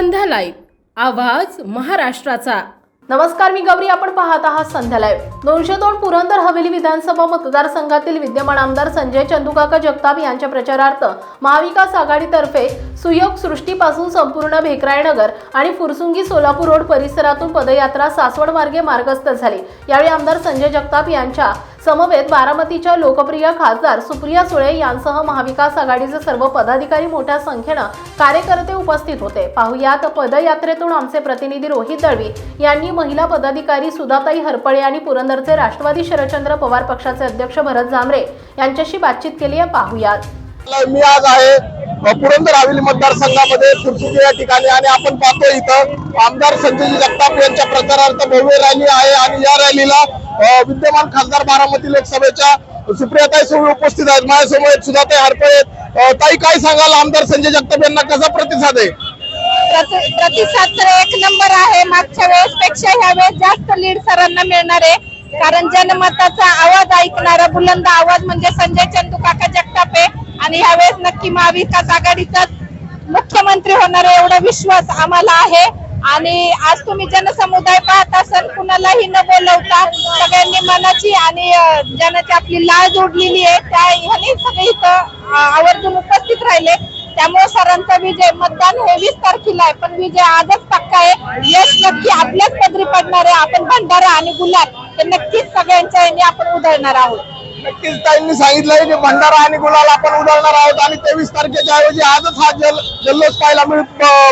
संध्या live आवाज महाराष्ट्राचा. नमस्कार मी गौरी. आपण पाहत आहात संध्या लाईव्ह दोनशे दोन पुरंदर हवेली विधानसभा मतदारसंघातील विद्यमान आमदार संजय चंदुकाका जगताप यांच्या प्रचारार्थ महाविकास आघाडीतर्फे सुयोग सृष्टीपासून संपूर्ण भेकरायनगर आणि फुरसुंगी सोलापूर रोड परिसरातून पदयात्रा सासवड मार्गे मार्गस्थ झाली. यावेळी आमदार संजय जगताप यांच्या समवेत बारामतीच्या लोकप्रिय खासदार सुप्रिया सुळे यांसह महाविकास आघाडीचे सर्व पदाधिकारी मोठ्या संख्येनं कार्यकर्ते उपस्थित होते. पाहुयात पदयात्रेतून आमचे प्रतिनिधी रोहित दळवी यांनी महिला पदाधिकारी सुधाताई हरपळे आणि पुरंदरचे राष्ट्रवादी शरदचंद्र पवार पक्षाचे अध्यक्ष भरत जांभरे यांच्याशी बातचीत केली आहे. पाहुयात. मी आज आहे. पुरंदर हवेली मतदारसंघामध्ये फुरसुंगी या ठिकाणी आणि आपण पाहतो इथं आमदार संजय जगताप यांच्या प्रचारार्थ भव्य रॅली आहे आणि या रॅलीला विद्यमान खासदार बारामती लोकसभेच्या सुप्रियाताई सुळे उपस्थित आहेत. माझ्यासमोर आहेत सुधाताई हरपळे आहेत. ताई काय सांगाल? आमदार संजय जगताप यांना कसा प्रतिसाद आहे? प्रतिसाद तर एक नंबर आहे. मागच्या वेळेस पेक्षा ह्या वेळेस जास्त लीड सरांना मिळणार आहे. कारण जनमताचा आवाज ऐकणारा बुलंद आवाज म्हणजे संजय चंदू काका जगतापे आणि ह्यावेळेस नक्की महाविकास आघाडीचाच मुख्यमंत्री होणार एवढा विश्वास आम्हाला आहे. आणि आज तुम्ही जनसमुदाय पाहत असाल कुणालाही न बोलवता सगळ्यांनी मनाची आणि जनाची आपली लाळ जोडलेली आहे. त्या ह्याने सगळे इथं आवर्जून उपस्थित राहिले. त्यामुळे सरांचा विजय मतदान हे वीस तारखेला आहे. पण विजय आजच पक्का आहे. यश नक्की आपल्याच पदरी पडणार आहे. आपण भंडारा आणि गुलाब हे नक्कीच सगळ्यांच्या याने आपण उधळणार आहोत. नक्कीच ताईंनी सांगितलंय की भंडारा आणि गुलाल आपण उधळणार आहोत आणि तेवीस तारखेच्या ऐवजी आजच हा जल जल्लोष पाहायला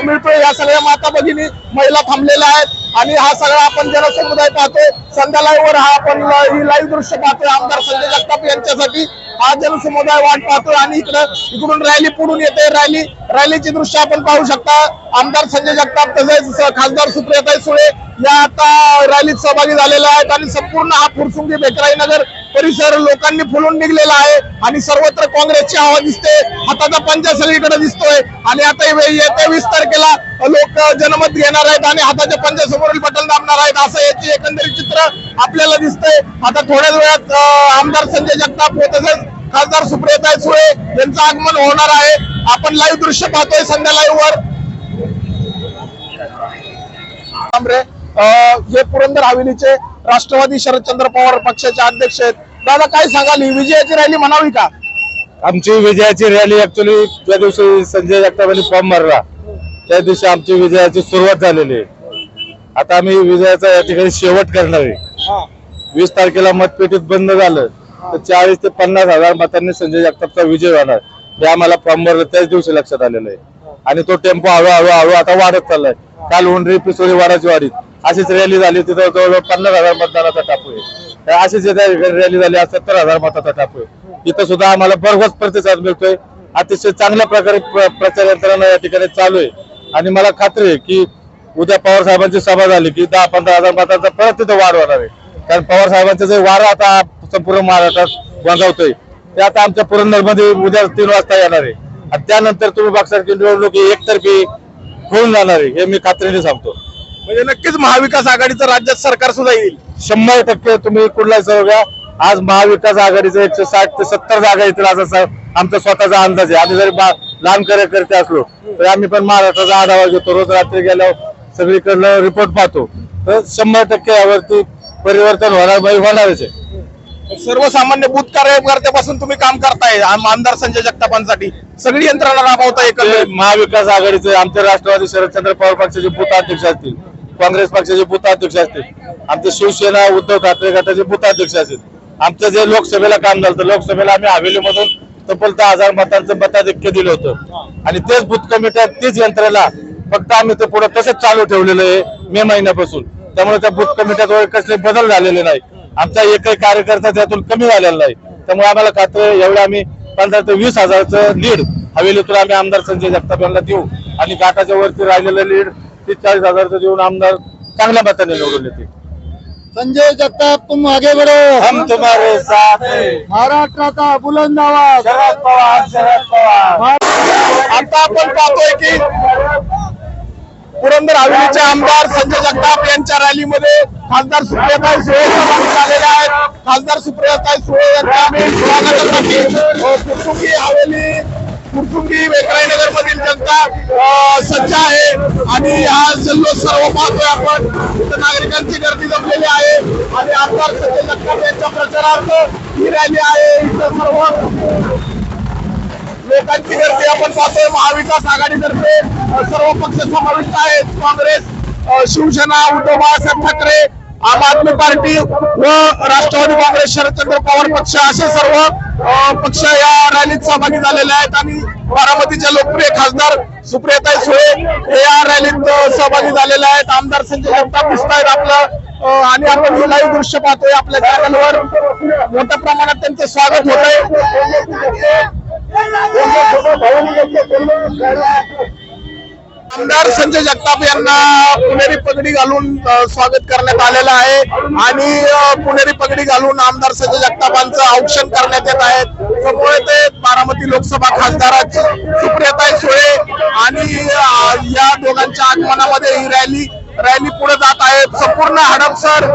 मिळतोय. या सगळ्या माता भगिनी महिला थांबलेल्या आहेत आणि हा सगळा आपण जनसमुदाय पाहतोय. संध्याकाळवर हा आपण ही लाईव्ह दृश्य पाहतोय. आमदार संजय जगताप यांच्यासाठी हा जनसमुदाय वाट पाहतोय आणि इकडं इकडून रॅली पुढून येते. रॅली रॅलीची दृश्य आपण पाहू शकता. आमदार संजय जगताप तसेच खासदार सुप्रियाताई सुळे या आता रॅलीत सहभागी झालेल्या आहेत आणि संपूर्ण हा फुरसुंगी बेकराई नगर परिसर लोकांनी फुलून निघलेला आहे आणि सर्वत्र काँग्रेसची हवा दिसते. हाताचा पंजा सगळीकडे दिसतोय. आणि आता येत्या वीस तारखेला लोक जनमत घेणार आहेत आणि हाताच्या पंजासमोरील बटन दाबणार आहेत. असं याचे एकंदरीत चित्र आपल्याला दिसतंय. आता थोड्याच वेळात आमदार संजय जगताप व तसंच खासदार सुप्रियता सुळे यांचं आगमन होणार आहे. आपण लाईव्ह दृश्य पाहतोय संध्या लाईव्ह वर. हे अं, पुरंदर हवेलीचे राष्ट्रवादी शरदचंद्र पवार पक्षाचे अध्यक्ष आहेत दादा काय सांगाल? ही विजयाची रॅली म्हणावी का? आमची विजयाची रॅली ऍक्च्युली ज्या दिवशी संजय जगतापांनी फॉर्म भरला. त्या दिवशी आमची विजयाची सुरुवात झालेली आहे. आता आम्ही विजयाचा या ठिकाणी शेवट करणार आहे. वीस तारखेला मतपेटीत बंद झालं तर चाळीस ते पन्नास हजार मतांनी संजय जगतापचा विजय होणार. हे आम्हाला फॉर्म भरलं त्याच दिवशी लक्षात आलेलं आहे. आणि तो टेम्पो हळूहळू हळू आता वाढत चाललाय. काल उंडरी पिसोरी वाडाची वाडीत अशीच रॅली झाली तिथं जवळजवळ पन्नास हजार मतदानाचा टापू आहे. अशीच रॅली झाली आज सत्तर हजार मताचा टापू आहे. इथं सुद्धा आम्हाला भरघोस प्रतिसाद मिळतोय. अतिशय चांगल्या प्रकारे प्रचार यंत्रणा या ठिकाणी चालू आहे. आणि मला खात्री आहे की उद्या पवार साहेबांची सभा झाली की दहा पंधरा हजार मतांचा परत तिथं वाढ होणार आहे. कारण पवार साहेबांचं जे वारं आता संपूर्ण महाराष्ट्रात गाजवतोय ते आता आमच्या पुरंदरमध्ये उद्या तीन वाजता येणार आहे. आणि त्यानंतर तुम्ही बघसाल की निवडणूक एकतर्फी होऊन जाणार आहे हे मी खात्रीने सांगतो. म्हणजे नक्कीच महाविकास आघाडीचं राज्यात सरकार सुद्धा येईल. शंभर टक्के तुम्ही कुठलाही सर्व घ्या. आज महाविकास आघाडीचं एकशे साठ ते सत्तर जागा येतील असा आमचा स्वतःचा अंदाज आहे. आम्ही जरी लहान कार्यकर्ते असलो तरी आम्ही पण महाराष्ट्राचा आढावा घेतो. रोज रात्री गेल्यावर सगळीकडलं रिपोर्ट पाहतो. तर शंभर टक्के यावरती परिवर्तन होणार म्हणजे होणारच आहे. सर्वसामान्य बूथ कार्यकर्त्यापासून तुम्ही काम करताय. आम- आमदार संजय जगतापांसाठी सगळी यंत्रणा राबवता महाविकास आघाडीचे आमचे राष्ट्रवादी शरदचंद्र पवार पक्षाचे बूथ अध्यक्ष असतील. काँग्रेस पक्षाचे बुथाध्यक्ष असतील. आमचे शिवसेना उद्धव ठाकरे गटाचे बुथाध्यक्ष असतील. आमचं जे लोकसभेला काम झालं लोकसभेला आम्ही हवेलीमधून तब्बल दहा हजार मतांचं मताधिक्य दिलं होतं. आणि तेच बुथ कमिट्या तीच यंत्रणा फक्त आम्ही ते पुढे तसंच चालू ठेवलेलं आहे मे महिन्यापासून. त्यामुळे त्या बुथ कमिट्यात कसले बदल झालेले नाही. आमचा एकही कार्यकर्ता त्यातून कमी झालेला नाही. त्यामुळे आम्हाला खात्री एवढं आम्ही पंधरा ते वीस हजारचं लीड हवेलीतून आम्ही आमदार संजय जगताप यांना देऊ. आणि घाटाच्या वरती राहिलेलं लीड तीस चाळीस हजारचं देऊन आमदार चांगल्या मताने निवडून येते संजय जगताप तुम आगे बढ़ो. हम तुम्हारे साथ. महाराष्ट्राचा बुलंद आवाज शरद पवार शरद पवार. आता आपण पाहतोय की पुरंदर हवेलीचे आमदार संजय जगताप यांच्या रॅलीमध्ये खासदार सुप्रियाताई सुळे सहभागी झालेले आहेत. खासदार सुप्रियाताई सुळे यांच्या स्वागतासाठी फुरसुंगी हवेली फुरसुंगी वेकराईनगर मधील जनता सज्ज आहे. आणि हा जल्लोष सर्व पाहतोय आपण. इथं नागरिकांची गर्दी जमलेली आहे. आणि आमदार संजय जगताप यांच्या प्रचारार्थ ही रॅली आहे. इथं सर्व लोकांची गर्दी आपण पाहतोय. महाविकास आघाडीतर्फे सर्व पक्ष समाविष्ट आहेत. काँग्रेस शिवसेना उद्धव बाळासाहेब ठाकरे आम आदमी पार्टी व राष्ट्रवादी काँग्रेस शरदचंद्र पवार पक्ष असे सर्व पक्ष या रॅलीत सहभागी झालेले आहेत. आणि बारामतीच्या लोकप्रिय खासदार सुप्रियाताई सुळे हे या रॅलीत सहभागी झालेले आहेत. आमदार संजय जगताप दिसत आहेत आपलं आणि आपण हे लाईव्ह दृश्य पाहतोय आपल्या चॅनलवर मोठ्या प्रमाणात त्यांचं स्वागत होत आहे आमदार संजय जगताप यांना पुणेरी पगडी घालून स्वागत करण्यात आलेलं आहे. आणि पुणेरी पगडी घालून आमदार संजय जगतापांचं औक्षण करण्यात येत आहे. त्यामुळे ते बारामती लोकसभा खासदाराची सुप्रियाताई सुळे आणि या दोघांच्या आगमनामध्ये ही रॅली रॅली पुढे जात आहे संपूर्ण हडपसर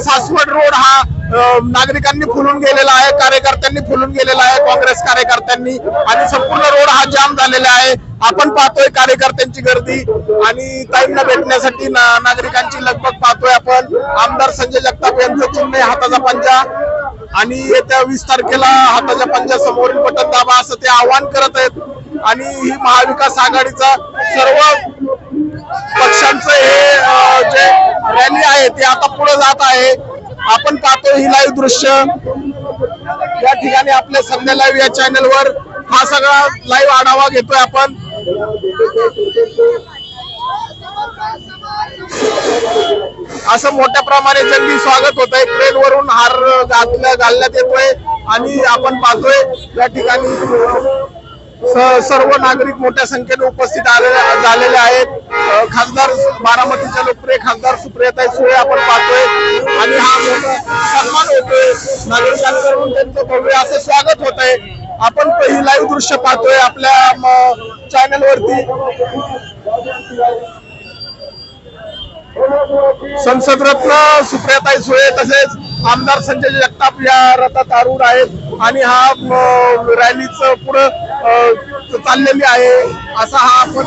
सासवड रोड हा नागरिकांनी फुलून गेलेला आहे कार्यकर्त्यांनी फुलून गेलेला आहे काँग्रेस कार्यकर्त्यांनी. आणि संपूर्ण रोड हा जाम झालेला आहे. आपण पाहतोय कार्यकर्त्यांची गर्दी आणि ताईंना भेटण्यासाठी नागरिकांची लगबग पाहतोय आपण. आमदार संजय जगताप यांचं चिन्ह आहे हाताचा पंजा. आणि येत्या वीस तारखेला हाताच्या पंजा समोरील बटन दाबा असं ते आवाहन करत आहेत. आणि ही महाविकास आघाडीचा सर्व पक्षांचं हे जे रॅली आहे ते आता पुढे जात आहे. आपण पाहतो ही लाईव्ह दृश्य. या ठिकाणी आपल्या संध्या लाईव्ह या चॅनलवर हा सगळा लाईव्ह आढावा घेतोय आपण. असं मोठ्या प्रमाणे जंगी स्वागत होत आहे ट्रेन वरून हार घातल्या घालण्यात येतोय आणि आपण पाहतोय या ठिकाणी सर्व नागरिक मोठ्या संख्येने उपस्थित आले झालेले आहेत. खासदार बारामतीच्या लोकप्रिय खासदार सुप्रियाताई सुळे आपण पाहतोय. आणि हा मोठा सन्मान होतोय. नागरिकांकडून त्यांचं भव्य असं स्वागत होत आहे आपण ही लाईव्ह दृश्य पाहतोय आपल्या चॅनल वरती. संसद रत्न सुप्रियाताई सुळे तसेच आमदार संजय जगताप या रथात आरूढ आहेत. आणि हा रॅलीच पुढं चाललेली आहे. असा हा आपण